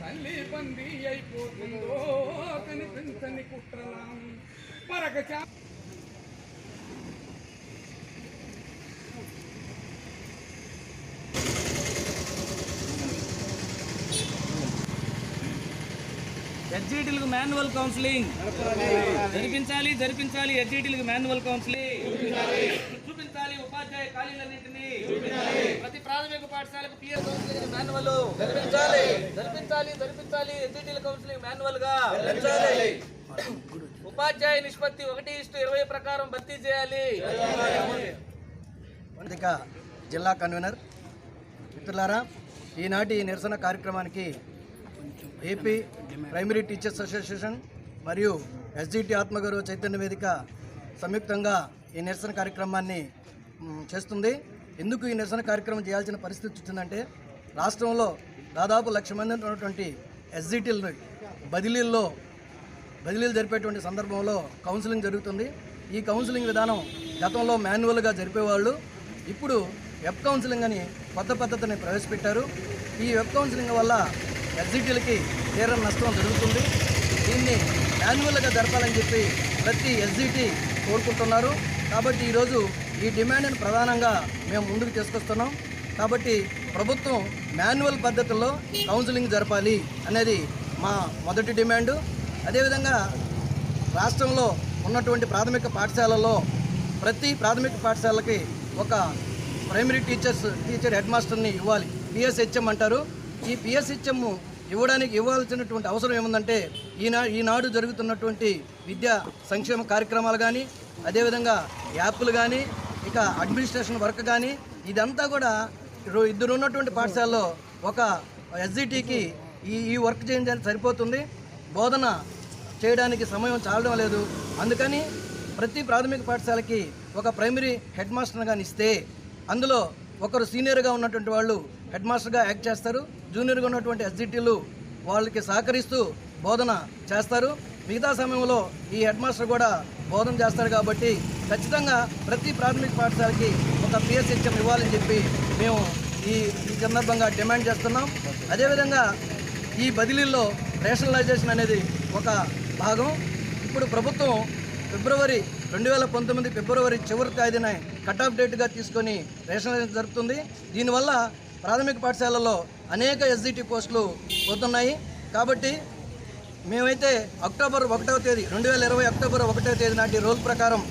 తల్లి బంది అయిపోతుందో కనిపించని కుట్రలా. ఎడ్జిటీలకు మాన్యువల్ కౌన్సిలింగ్. జరిపించాలి జరిపించాలి ఎడ్జిటీలకు మాన్యువల్ కౌన్సిలింగ్. చూపించాలి. ఉపాధ్యాయ ఖాళీలన్నింటినీ. ప్రతి పాఠశాలకు పిఎస్ కౌన్సిలింగ్ మాన్యువల్ జరిపించాలి జరిపించాలి జరిపించాలి కౌన్సిలింగ్ మాన్యువల్గా ఉపాధ్యాయ నిష్పత్తి ఒకటి ఇష్టు ఇరవై ప్రకారం భర్తీ చేయాలి. జిల్లా కన్వీనర్. మిత్రులారా ఈనాటి ఈ నిరసన కార్యక్రమానికి ఏపీ ప్రైమరీ టీచర్స్ అసోసియేషన్ మరియు ఎస్జిటి ఆత్మగౌరవ చైతన్య వేదిక సంయుక్తంగా ఈ నిరసన కార్యక్రమాన్ని చేస్తుంది. ఎందుకు ఈ నిరసన కార్యక్రమం చేయాల్సిన పరిస్థితి వచ్చిందంటే రాష్ట్రంలో దాదాపు లక్ష మంది ఉన్నటువంటి ఎస్జిటీలను బదిలీల్లో బదిలీలు జరిపేటువంటి సందర్భంలో కౌన్సిలింగ్ జరుగుతుంది. ఈ కౌన్సిలింగ్ విధానం గతంలో మాన్యువల్గా జరిపేవాళ్ళు. ఇప్పుడు వెబ్ కౌన్సిలింగ్ అని కొత్త పద్ధతిని ప్రవేశపెట్టారు. ఈ వెబ్ కౌన్సిలింగ్ వల్ల ఎస్జిటీలకి తీర నష్టం జరుగుతుంది. దీన్ని మాన్యువల్గా జరపాలని చెప్పి ప్రతి ఎస్జిటీ కోరుకుంటున్నారు. కాబట్టి ఈరోజు ఈ డిమాండ్ని ప్రధానంగా మేము ముందుకు తీసుకొస్తున్నాం. కాబట్టి ప్రభుత్వం మాన్యువల్ పద్ధతుల్లో కౌన్సిలింగ్ జరపాలి అనేది మా మొదటి డిమాండు. అదేవిధంగా రాష్ట్రంలో ఉన్నటువంటి ప్రాథమిక పాఠశాలలో ప్రతి ప్రాథమిక పాఠశాలకి ఒక ప్రైమరీ టీచర్స్ టీచర్ హెడ్ మాస్టర్ని ఇవ్వాలి. పిఎస్హెచ్ఎం అంటారు. ఈ పిఎస్హెచ్ఎం ఇవ్వడానికి ఇవ్వాల్సినటువంటి అవసరం ఏముందంటే ఈనా ఈనాడు జరుగుతున్నటువంటి విద్యా సంక్షేమ కార్యక్రమాలు కానీ అదేవిధంగా యాప్లు కానీ ఇక అడ్మినిస్ట్రేషన్ వర్క్ కానీ ఇదంతా కూడా ఇద్దరు ఉన్నటువంటి పాఠశాలలో ఒక ఎస్జిటికి ఈ ఈ వర్క్ చేయడానికి సరిపోతుంది. బోధన చేయడానికి సమయం చాలడం లేదు. అందుకని ప్రతి ప్రాథమిక పాఠశాలకి ఒక ప్రైమరీ హెడ్ మాస్టర్ కానీ ఇస్తే అందులో ఒకరు సీనియర్గా ఉన్నటువంటి వాళ్ళు హెడ్ మాస్టర్గా యాక్ట్ చేస్తారు. జూనియర్గా ఉన్నటువంటి ఎస్జిటీలు వాళ్ళకి సహకరిస్తూ బోధన చేస్తారు. మిగతా సమయంలో ఈ హెడ్ మాస్టర్ కూడా బోధన చేస్తారు కాబట్టి ఖచ్చితంగా ప్రతి ప్రాథమిక పాఠశాలకి ఒక పిఎస్హెచ్ఎం ఇవ్వాలని చెప్పి మేము ఈ ఈ సందర్భంగా డిమాండ్ చేస్తున్నాం. అదేవిధంగా ఈ బదిలీల్లో రేషనలైజేషన్ అనేది ఒక భాగం. ఇప్పుడు ప్రభుత్వం ఫిబ్రవరి రెండు వేల పంతొమ్మిది ఫిబ్రవరి చివరి తేదీన కట్ ఆఫ్ డేట్గా తీసుకొని రేషనలైజేషన్ జరుగుతుంది దీనివల్ల ప్రాథమిక పాఠశాలలో అనేక ఎస్జిటి పోస్టులు పోతున్నాయి. కాబట్టి మేమైతే అక్టోబర్ ఒకటవ తేదీ రెండు వేల ఇరవై అక్టోబర్ ఒకటవ తేదీ నాటి రూల్ ప్రకారం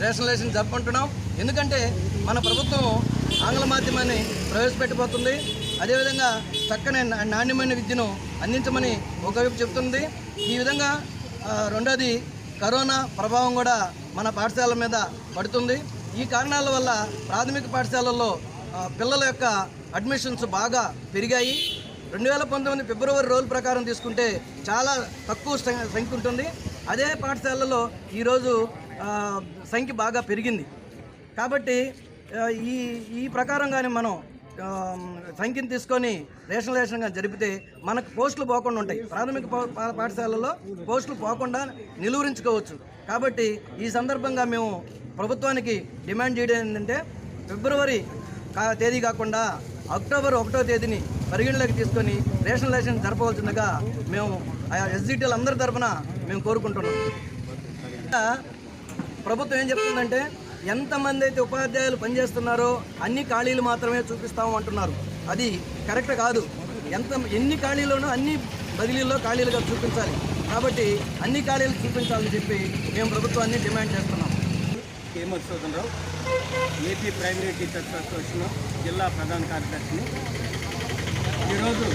రేషనలైజేషన్ జరుపుకుంటున్నాం. ఎందుకంటే మన ప్రభుత్వం ఆంగ్ల మాధ్యమాన్ని ప్రవేశపెట్టబోతుంది. అదేవిధంగా చక్కని నా- నాణ్యమైన విద్యను అందించమని ఒకవైపు చెప్తుంది. ఈ విధంగా రెండోది కరోనా ప్రభావం కూడా మన పాఠశాల మీద పడుతుంది. ఈ కారణాల వల్ల ప్రాథమిక పాఠశాలల్లో పిల్లల యొక్క అడ్మిషన్స్ బాగా పెరిగాయి. రెండు వేల పంతొమ్మిది ఫిబ్రవరి రోజు ప్రకారం తీసుకుంటే చాలా తక్కువ సంఖ్య ఉంటుంది. అదే పాఠశాలలో ఈరోజు సంఖ్య బాగా పెరిగింది. కాబట్టి ఈ ఈ ప్రకారంగానే మనం సంఖ్యను తీసుకొని రేషనలైజేషన్గా జరిపితే మనకు పోస్టులు పోకుండా ఉంటాయి. ప్రాథమిక పా- పా- పాఠశాలలో పోస్టులు పోకుండా నిలువరించుకోవచ్చు. కాబట్టి ఈ సందర్భంగా మేము ప్రభుత్వానికి డిమాండ్ చేయడం ఏంటంటే ఫిబ్రవరి తేదీ కాకుండా అక్టోబర్ ఒకటో తేదీని పరిగణలోకి తీసుకొని రేషనలైజేషన్ జరపవలసిందిగా మేము ఆయా ఎస్జిటీలు అందరి తరఫున మేము కోరుకుంటున్నాం. ప్రభుత్వం ఏం చెప్తుందంటే ఎంతమంది అయితే ఉపాధ్యాయులు పనిచేస్తున్నారో అన్ని ఖాళీలు మాత్రమే చూపిస్తాము అంటున్నారు. అది కరెక్ట్ కాదు. ఎంత ఎన్ని ఖాళీలోనూ అన్ని బదిలీల్లో ఖాళీలుగా చూపించాలి. కాబట్టి అన్ని ఖాళీలు చూపించాలని చెప్పి మేము ప్రభుత్వాన్ని డిమాండ్ చేస్తున్నాం. K Madhusudan Rao AP primary teachers association జిల్లా ప్రధాన కార్యదర్శిని. ఈరోజు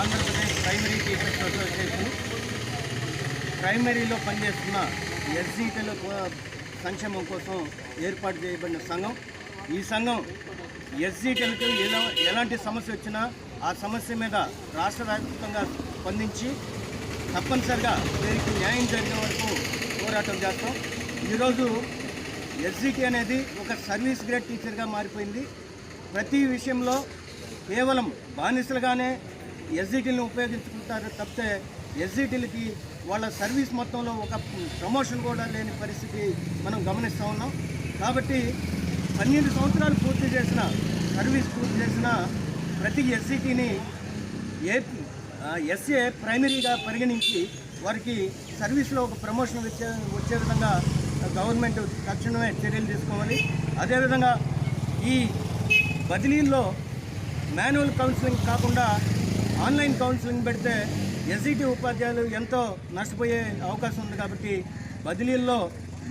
ఆంధ్రప్రదేశ్ ప్రైమరీ టీచర్స్ అసోసియేషన్ ప్రైమరీలో పనిచేస్తున్న ఎస్సీటీల సంక్షేమం కోసం ఏర్పాటు చేయబడిన సంఘం. ఈ సంఘం ఎస్సీటీలకు ఎలా ఎలాంటి సమస్య వచ్చినా ఆ సమస్య మీద రాష్ట్ర వ్యాప్తంగా స్పందించి తప్పనిసరిగా వీరికి న్యాయం జరిగే వరకు పోరాటం చేస్తాం. ఈరోజు ఎస్సీటీ అనేది ఒక సర్వీస్ గ్రేడ్ టీచర్గా మారిపోయింది. ప్రతి విషయంలో కేవలం బానిసలుగానే ఎస్జిటీలను ఉపయోగించుకుంటారు తప్పితే ఎస్జిటీలకి వాళ్ళ సర్వీస్ మొత్తంలో ఒక ప్రమోషన్ కూడా లేని పరిస్థితి మనం గమనిస్తూ ఉన్నాం. కాబట్టి పన్నెండు సంవత్సరాలు పూర్తి చేసిన సర్వీస్ పూర్తి చేసిన ప్రతి ఎస్సిటీని ఏ ఎస్ఏ ప్రైమరీగా పరిగణించి వారికి సర్వీస్లో ఒక ప్రమోషన్ వచ్చే వచ్చే విధంగా గవర్నమెంట్ తక్షణమే చర్యలు తీసుకోవాలి. అదేవిధంగా ఈ బదిలీల్లో మాన్యువల్ కౌన్సిలింగ్ కాకుండా ఆన్లైన్ కౌన్సిలింగ్ పెడితే ఎస్ఈటీ ఉపాధ్యాయులు ఎంతో నష్టపోయే అవకాశం ఉంది కాబట్టి బదిలీల్లో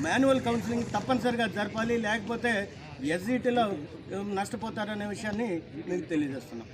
మాన్యువల్ కౌన్సిలింగ్ తప్పనిసరిగా జరపాలి లేకపోతే ఎస్ఈటీలో నష్టపోతారనే విషయాన్ని మీకు తెలియజేస్తున్నాం.